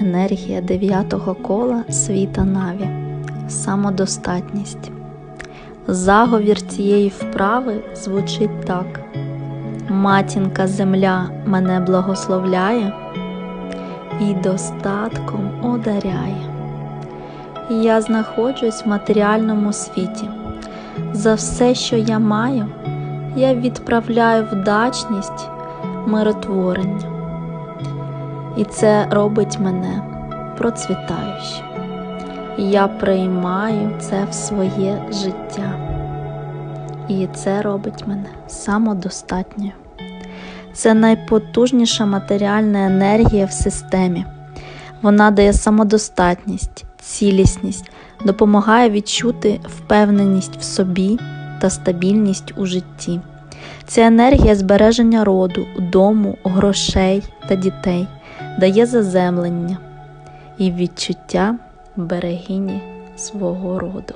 Енергія дев'ятого кола світа Наві. Самодостатність. Заговір цієї вправи звучить так: Матінка земля мене благословляє і достатком одаряє. Я знаходжусь в матеріальному світі. За все, що я маю, я відправляю вдачність, миротворення. І це робить мене процвітаючим. Я приймаю це в своє життя. І це робить мене самодостатньою. Це найпотужніша матеріальна енергія в системі. Вона дає самодостатність, цілісність, допомагає відчути впевненість в собі та стабільність у житті. Це енергія збереження роду, дому, грошей та дітей, дає заземлення і відчуття берегині свого роду.